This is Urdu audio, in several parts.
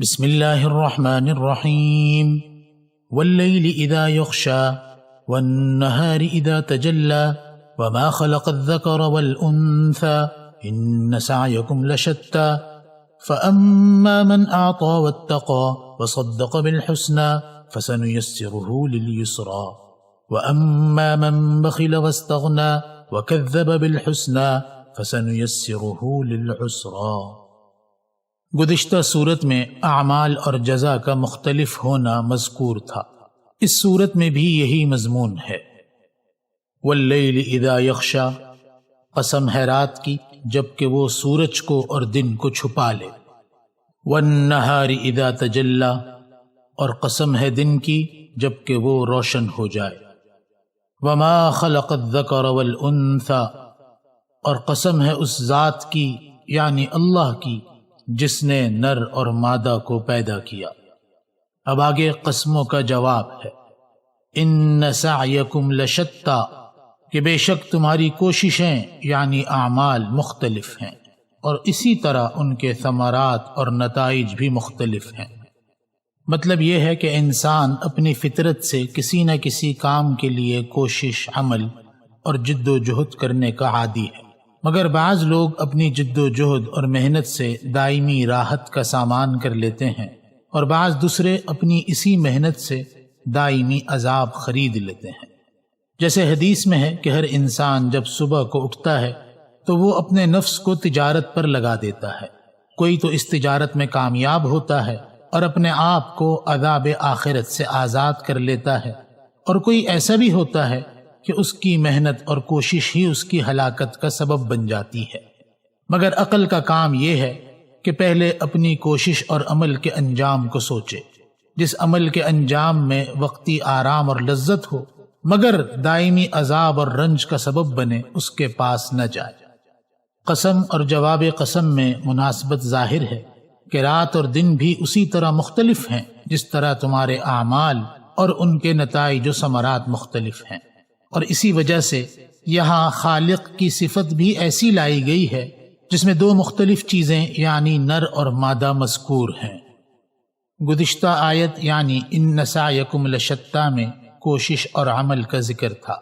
بسم الله الرحمن الرحيم. والليل إذا يغشى والنهار إذا تجلى وما خلق الذكر والأنثى إن سعيكم لشتى. فأما من أعطى واتقى وصدق بالحسنى فسنيسره لليسرى. وأما من بخل واستغنى وكذب بالحسنى فسنيسره للعسرى. گزشتہ صورت میں اعمال اور جزا کا مختلف ہونا مذکور تھا۔ اس صورت میں بھی یہی مضمون ہے۔ واللیل اذا یخشا قسم ہے رات کی جبکہ وہ سورج کو اور دن کو چھپا لے۔ والنہار اذا تجلا اور قسم ہے دن کی جبکہ وہ روشن ہو جائے۔ وما خلق الذکر والانثى اور قسم ہے اس ذات کی یعنی اللہ کی جس نے نر اور مادہ کو پیدا کیا۔ اب آگے قسموں کا جواب ہے۔ ان سعیکم لشتا، کہ بے شک تمہاری کوششیں یعنی اعمال مختلف ہیں، اور اسی طرح ان کے ثمرات اور نتائج بھی مختلف ہیں۔ مطلب یہ ہے کہ انسان اپنی فطرت سے کسی نہ کسی کام کے لیے کوشش، عمل اور جد و جہد کرنے کا عادی ہے۔ مگر بعض لوگ اپنی جد و جہد اور محنت سے دائمی راحت کا سامان کر لیتے ہیں اور بعض دوسرے اپنی اسی محنت سے دائمی عذاب خرید لیتے ہیں۔ جیسے حدیث میں ہے کہ ہر انسان جب صبح کو اٹھتا ہے تو وہ اپنے نفس کو تجارت پر لگا دیتا ہے۔ کوئی تو اس تجارت میں کامیاب ہوتا ہے اور اپنے آپ کو عذاب آخرت سے آزاد کر لیتا ہے اور کوئی ایسا بھی ہوتا ہے کہ اس کی محنت اور کوشش ہی اس کی ہلاکت کا سبب بن جاتی ہے۔ مگر عقل کا کام یہ ہے کہ پہلے اپنی کوشش اور عمل کے انجام کو سوچے۔ جس عمل کے انجام میں وقتی آرام اور لذت ہو، مگر دائمی عذاب اور رنج کا سبب بنے، اس کے پاس نہ جائے۔ قسم اور جواب قسم میں مناسبت ظاہر ہے کہ رات اور دن بھی اسی طرح مختلف ہیں، جس طرح تمہارے اعمال اور ان کے نتائج و ثمرات مختلف ہیں۔ اور اسی وجہ سے یہاں خالق کی صفت بھی ایسی لائی گئی ہے جس میں دو مختلف چیزیں یعنی نر اور مادہ مذکور ہیں۔ گزشتہ آیت یعنی ان نسا یکم لشتہ میں کوشش اور عمل کا ذکر تھا۔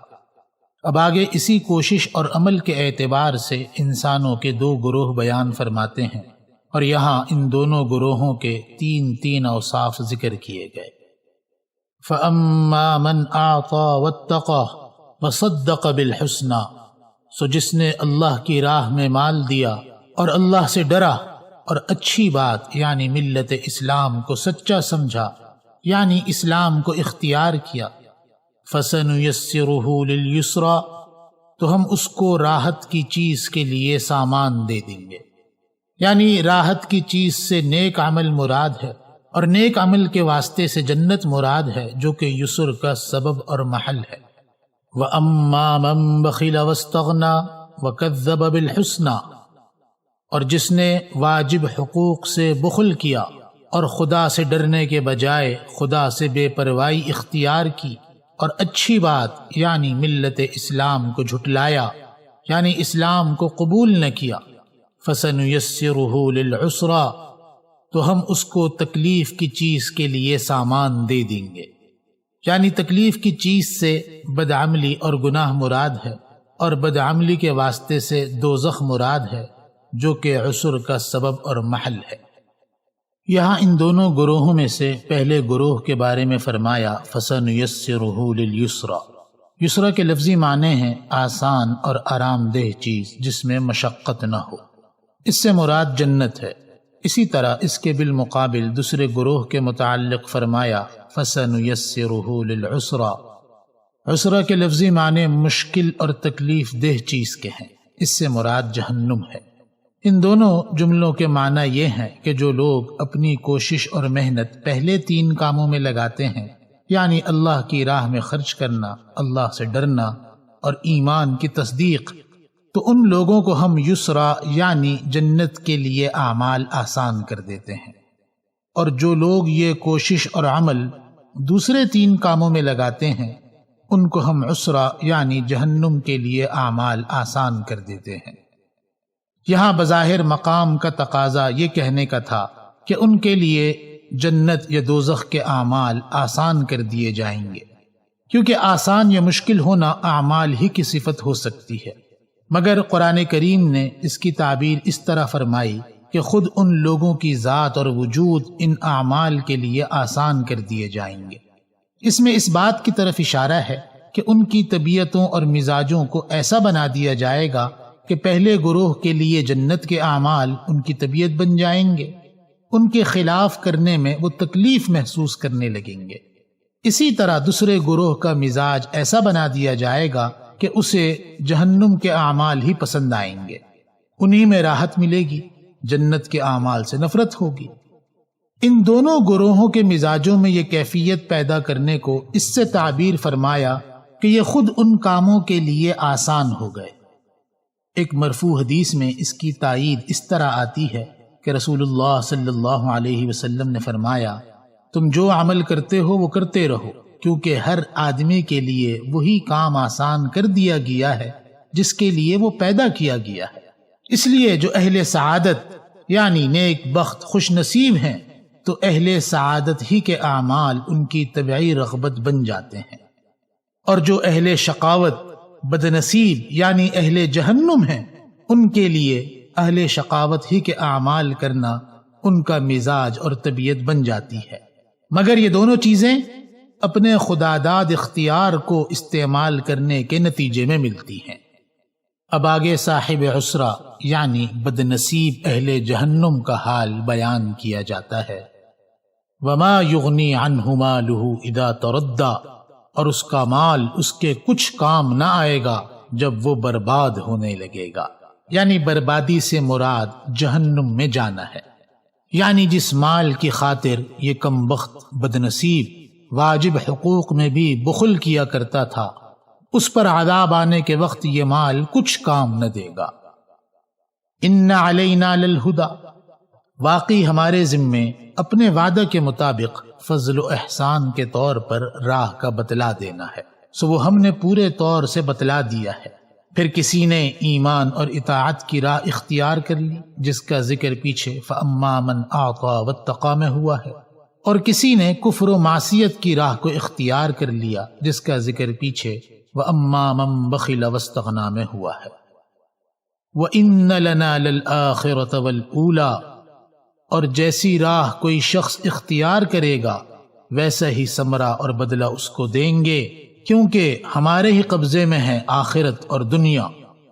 اب آگے اسی کوشش اور عمل کے اعتبار سے انسانوں کے دو گروہ بیان فرماتے ہیں اور یہاں ان دونوں گروہوں کے تین تین اوصاف ذکر کیے گئے۔ فَأَمَّا مَنْ أَعْطَى وَاتَّقَى وصدق بالحسنہ۔ سو جس نے اللہ کی راہ میں مال دیا اور اللہ سے ڈرا، اور اچھی بات یعنی ملت اسلام کو سچا سمجھا یعنی اسلام کو اختیار کیا۔ فسن لليسرا تو ہم اس کو راحت کی چیز کے لیے سامان دے دیں گے۔ یعنی راحت کی چیز سے نیک عمل مراد ہے، اور نیک عمل کے واسطے سے جنت مراد ہے، جو کہ یسر کا سبب اور محل ہے۔ وَأَمَّا مَن بَخِلَ وَاسْتَغْنَا وَكَذَّبَ بِالْحُسْنَا اور جس نے واجب حقوق سے بخل کیا اور خدا سے ڈرنے کے بجائے خدا سے بے پروائی اختیار کی اور اچھی بات یعنی ملت اسلام کو جھٹلایا یعنی اسلام کو قبول نہ کیا، فَسَنُيَسِّرُهُ لِلْعُسْرَى تو ہم اس کو تکلیف کی چیز کے لیے سامان دے دیں گے۔ یعنی تکلیف کی چیز سے بدعملی اور گناہ مراد ہے اور بدعملی کے واسطے سے دوزخ مراد ہے، جو کہ عسر کا سبب اور محل ہے۔ یہاں ان دونوں گروہوں میں سے پہلے گروہ کے بارے میں فرمایا فسن یسرا یسرا کے لفظی معنی ہیں آسان اور آرام دہ چیز، جس میں مشقت نہ ہو۔ اس سے مراد جنت ہے۔ اسی طرح اس کے بالمقابل دوسرے گروہ کے متعلق فرمایا فسن للعسرا عسرا کے لفظی معنی مشکل اور تکلیف دہ چیز کے ہیں۔ اس سے مراد جہنم ہے۔ ان دونوں جملوں کے معنی یہ ہیں کہ جو لوگ اپنی کوشش اور محنت پہلے تین کاموں میں لگاتے ہیں یعنی اللہ کی راہ میں خرچ کرنا، اللہ سے ڈرنا اور ایمان کی تصدیق تو ان لوگوں کو ہم یسرا یعنی جنت کے لیے اعمال آسان کر دیتے ہیں۔ اور جو لوگ یہ کوشش اور عمل دوسرے تین کاموں میں لگاتے ہیں، ان کو ہم عسرا یعنی جہنم کے لیے اعمال آسان کر دیتے ہیں۔ یہاں بظاہر مقام کا تقاضا یہ کہنے کا تھا کہ ان کے لیے جنت یا دوزخ کے اعمال آسان کر دیے جائیں گے، کیونکہ آسان یا مشکل ہونا اعمال ہی کی صفت ہو سکتی ہے۔ مگر قرآن کریم نے اس کی تعبیر اس طرح فرمائی کہ خود ان لوگوں کی ذات اور وجود ان اعمال کے لیے آسان کر دیے جائیں گے۔ اس میں اس بات کی طرف اشارہ ہے کہ ان کی طبیعتوں اور مزاجوں کو ایسا بنا دیا جائے گا کہ پہلے گروہ کے لیے جنت کے اعمال ان کی طبیعت بن جائیں گے۔ ان کے خلاف کرنے میں وہ تکلیف محسوس کرنے لگیں گے۔ اسی طرح دوسرے گروہ کا مزاج ایسا بنا دیا جائے گا کہ اسے جہنم کے اعمال ہی پسند آئیں گے۔ انہی میں راحت ملے گی، جنت کے اعمال سے نفرت ہوگی۔ ان دونوں گروہوں کے مزاجوں میں یہ کیفیت پیدا کرنے کو اس سے تعبیر فرمایا کہ یہ خود ان کاموں کے لیے آسان ہو گئے۔ ایک مرفوع حدیث میں اس کی تائید اس طرح آتی ہے کہ رسول اللہ صلی اللہ علیہ وسلم نے فرمایا، تم جو عمل کرتے ہو وہ کرتے رہو۔ کیونکہ ہر آدمی کے لیے وہی کام آسان کر دیا گیا ہے، جس کے لیے وہ پیدا کیا گیا ہے۔ اس لیے جو اہل سعادت یعنی نیک بخت خوش نصیب ہیں، تو اہل سعادت ہی کے اعمال ان کی طبعی رغبت بن جاتے ہیں۔ اور جو اہل شقاوت بد نصیب یعنی اہل جہنم ہیں، ان کے لیے اہل شقاوت ہی کے اعمال کرنا ان کا مزاج اور طبیعت بن جاتی ہے۔ مگر یہ دونوں چیزیں اپنے خدا داد اختیار کو استعمال کرنے کے نتیجے میں ملتی ہیں۔ اب آگے صاحب عسرا یعنی بد نصیب اہل جہنم کا حال بیان کیا جاتا ہے۔ وما یغنی عنہما لہو ادا تردا اور اس کا مال اس کے کچھ کام نہ آئے گا جب وہ برباد ہونے لگے گا۔ یعنی بربادی سے مراد جہنم میں جانا ہے۔ یعنی جس مال کی خاطر یہ کم بخت بد نصیب واجب حقوق میں بھی بخل کیا کرتا تھا۔ اس پر عذاب آنے کے وقت یہ مال کچھ کام نہ دے گا۔ ان علینا للہدا۔ واقعی ہمارے ذمے اپنے وعدہ کے مطابق فضل و احسان کے طور پر راہ کا بتلا دینا ہے۔ سو وہ ہم نے پورے طور سے بتلا دیا ہے۔ پھر کسی نے ایمان اور اطاعت کی راہ اختیار کر لی، جس کا ذکر پیچھے فَأَمَّا مَنْ آقا وَاتَّقَى میں ہوا ہے۔ اور کسی نے کفر و معصیت کی راہ کو اختیار کر لیا، جس کا ذکر پیچھے وَأَمَّا مَنْ بَخِلَ وَاسْتَغْنَى میں ہوا ہے۔ وَإِنَّ لَنَا لَلْآخِرَةَ وَالْأُولَى۔ اور جیسی راہ کوئی شخص اختیار کرے گا، ویسا ہی سمرا اور بدلہ اس کو دیں گے، کیونکہ ہمارے ہی قبضے میں ہے آخرت اور دنیا۔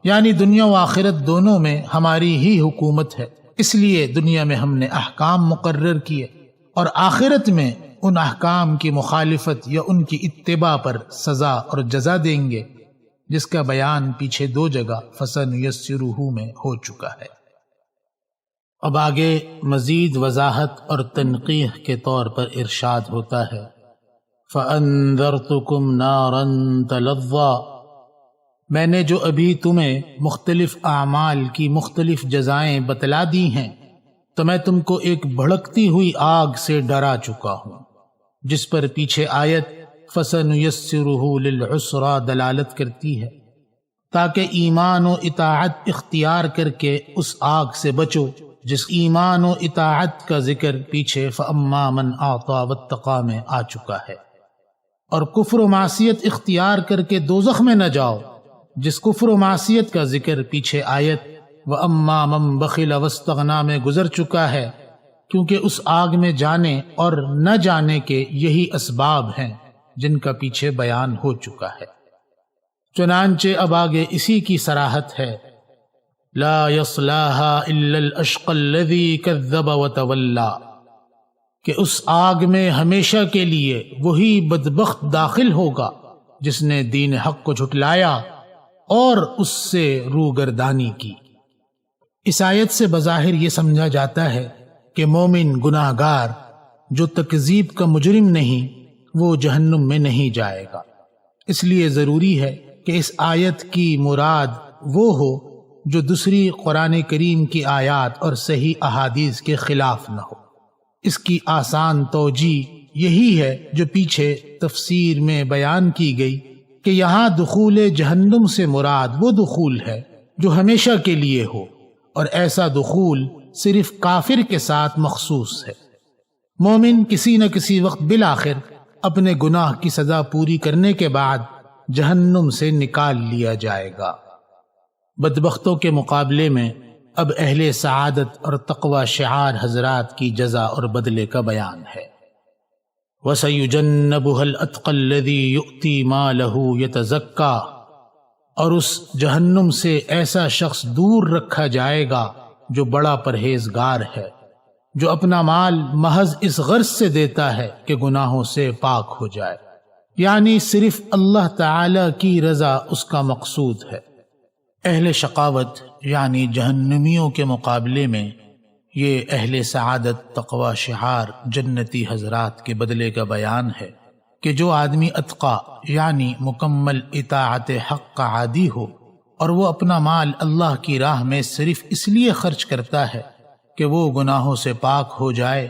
یعنی دنیا و آخرت دونوں میں ہماری ہی حکومت ہے۔ اس لیے دنیا میں ہم نے احکام مقرر کیے۔ اور آخرت میں ان احکام کی مخالفت یا ان کی اتباع پر سزا اور جزا دیں گے، جس کا بیان پیچھے دو جگہ فسن یسروہ میں ہو چکا ہے۔ اب آگے مزید وضاحت اور تنقیح کے طور پر ارشاد ہوتا ہے۔ فَأَنذَرْتُكُمْ نَارًا تَلَظَّى۔ میں نے جو ابھی تمہیں مختلف اعمال کی مختلف جزائیں بتلا دی ہیں تو میں تم کو ایک بھڑکتی ہوئی آگ سے ڈرا چکا ہوں، جس پر پیچھے آیت فسن للعسرا دلالت کرتی ہے، تاکہ ایمان و اطاعت اختیار کر کے اس آگ سے بچو، جس ایمان و اطاعت کا ذکر پیچھے فما من آتا میں آ چکا ہے۔ اور کفر و معصیت اختیار کر کے دوزخ میں نہ جاؤ، جس کفر و معصیت کا ذکر پیچھے آیت و اما مم وسطنا میں گزر چکا ہے، کیونکہ اس آگ میں جانے اور نہ جانے کے یہی اسباب ہیں جن کا پیچھے بیان ہو چکا ہے۔ چنانچہ اب آگے اسی کی سراحت ہے۔ لا يصلاها الا الاشق الذي كذب وتولى کہ اس آگ میں ہمیشہ کے لیے وہی بدبخت داخل ہوگا جس نے دین حق کو جھٹلایا اور اس سے روگردانی کی۔ اس آیت سے بظاہر یہ سمجھا جاتا ہے کہ مومن گناہ گار جو تکذیب کا مجرم نہیں، وہ جہنم میں نہیں جائے گا۔ اس لیے ضروری ہے کہ اس آیت کی مراد وہ ہو جو دوسری قرآن کریم کی آیات اور صحیح احادیث کے خلاف نہ ہو۔ اس کی آسان توجہ یہی ہے جو پیچھے تفسیر میں بیان کی گئی کہ یہاں دخول جہنم سے مراد وہ دخول ہے جو ہمیشہ کے لیے ہو۔ اور ایسا دخول صرف کافر کے ساتھ مخصوص ہے۔ مومن کسی نہ کسی وقت بالآخر اپنے گناہ کی سزا پوری کرنے کے بعد جہنم سے نکال لیا جائے گا۔ بدبختوں کے مقابلے میں اب اہل سعادت اور تقوی شعار حضرات کی جزا اور بدلے کا بیان ہے۔ وَسَيُجَنَّبُهَا الْأَتْقَى الَّذِي يُؤْتِي مَالَهُ يَتَزَكَّى۔ اور اس جہنم سے ایسا شخص دور رکھا جائے گا جو بڑا پرہیزگار ہے، جو اپنا مال محض اس غرض سے دیتا ہے کہ گناہوں سے پاک ہو جائے۔ یعنی صرف اللہ تعالی کی رضا اس کا مقصود ہے۔ اہل شقاوت یعنی جہنمیوں کے مقابلے میں، یہ اہل سعادت، تقوی، شہار، جنتی حضرات کے بدلے کا بیان ہے۔ کہ جو آدمی اتقا یعنی مکمل اطاعت حق کا عادی ہو، اور وہ اپنا مال اللہ کی راہ میں صرف اس لیے خرچ کرتا ہے کہ وہ گناہوں سے پاک ہو جائے،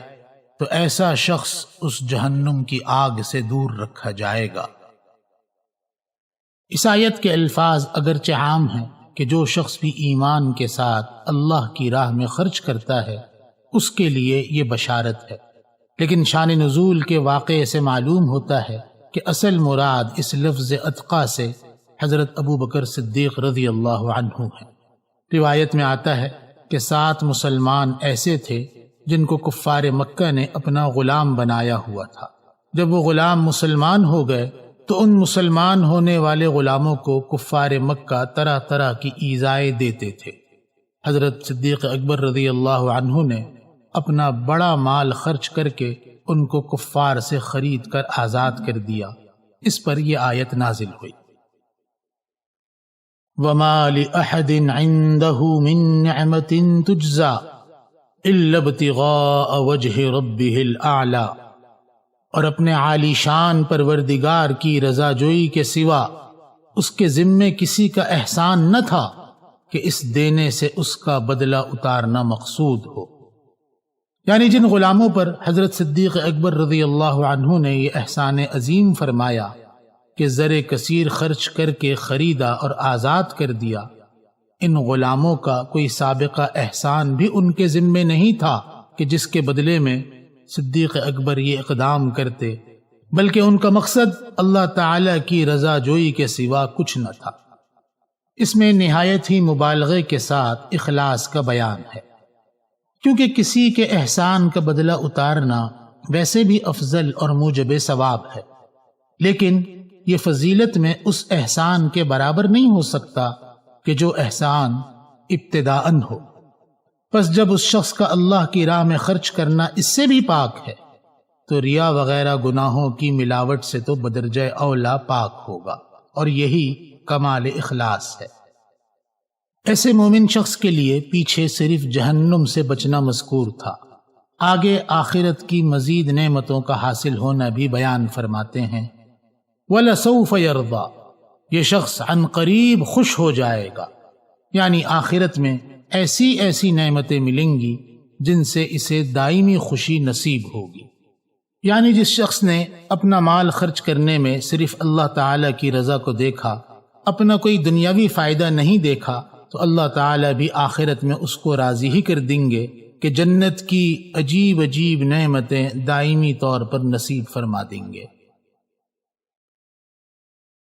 تو ایسا شخص اس جہنم کی آگ سے دور رکھا جائے گا۔ عیسائیت کے الفاظ اگرچہ عام ہیں کہ جو شخص بھی ایمان کے ساتھ اللہ کی راہ میں خرچ کرتا ہے، اس کے لیے یہ بشارت ہے۔ لیکن شان نزول کے واقعے سے معلوم ہوتا ہے کہ اصل مراد اس لفظ اتقا سے حضرت ابو بکر صدیق رضی اللہ عنہ ہے روایت میں آتا ہے کہ سات مسلمان ایسے تھے جن کو کفار مکہ نے اپنا غلام بنایا ہوا تھا۔ جب وہ غلام مسلمان ہو گئے تو ان مسلمان ہونے والے غلاموں کو کفار مکہ طرح طرح کی ایزائیں دیتے تھے۔ حضرت صدیق اکبر رضی اللہ عنہ نے اپنا بڑا مال خرچ کر کے ان کو کفار سے خرید کر آزاد کر دیا۔ اس پر یہ آیت نازل ہوئی۔ وما لأحد عنده من نعمة تجزى إلا ابتغاء وجه ربه الأعلى۔ اور اپنے عالی شان پروردگار کی رضا جوئی کے سوا اس کے ذمے کسی کا احسان نہ تھا کہ اس دینے سے اس کا بدلہ اتارنا مقصود ہو۔ یعنی جن غلاموں پر حضرت صدیق اکبر رضی اللہ عنہ نے یہ احسان عظیم فرمایا کہ زر کثیر خرچ کر کے خریدا اور آزاد کر دیا۔ ان غلاموں کا کوئی سابقہ احسان بھی ان کے ذمے نہیں تھا کہ جس کے بدلے میں صدیق اکبر یہ اقدام کرتے، بلکہ ان کا مقصد اللہ تعالی کی رضا جوئی کے سوا کچھ نہ تھا۔ اس میں نہایت ہی مبالغے کے ساتھ اخلاص کا بیان ہے۔ کیونکہ کسی کے احسان کا بدلہ اتارنا ویسے بھی افضل اور موجب ثواب ہے۔ لیکن یہ فضیلت میں اس احسان کے برابر نہیں ہو سکتا کہ جو احسان ابتداً ہو۔ بس جب اس شخص کا اللہ کی راہ میں خرچ کرنا اس سے بھی پاک ہے، تو ریا وغیرہ گناہوں کی ملاوٹ سے تو بدرجہ اولا پاک ہوگا اور یہی کمال اخلاص ہے۔ ایسے مومن شخص کے لیے پیچھے صرف جہنم سے بچنا مذکور تھا۔ آگے آخرت کی مزید نعمتوں کا حاصل ہونا بھی بیان فرماتے ہیں۔ وَلَسَوْفَ يَرْضَى۔ یہ شخص عن قریب خوش ہو جائے گا۔ یعنی آخرت میں ایسی ایسی نعمتیں ملیں گی جن سے اسے دائمی خوشی نصیب ہوگی۔ یعنی جس شخص نے اپنا مال خرچ کرنے میں صرف اللہ تعالی کی رضا کو دیکھا، اپنا کوئی دنیاوی فائدہ نہیں دیکھا تو اللہ تعالیٰ بھی آخرت میں اس کو راضی ہی کر دیں گے کہ جنت کی عجیب عجیب نعمتیں دائمی طور پر نصیب فرما دیں گے۔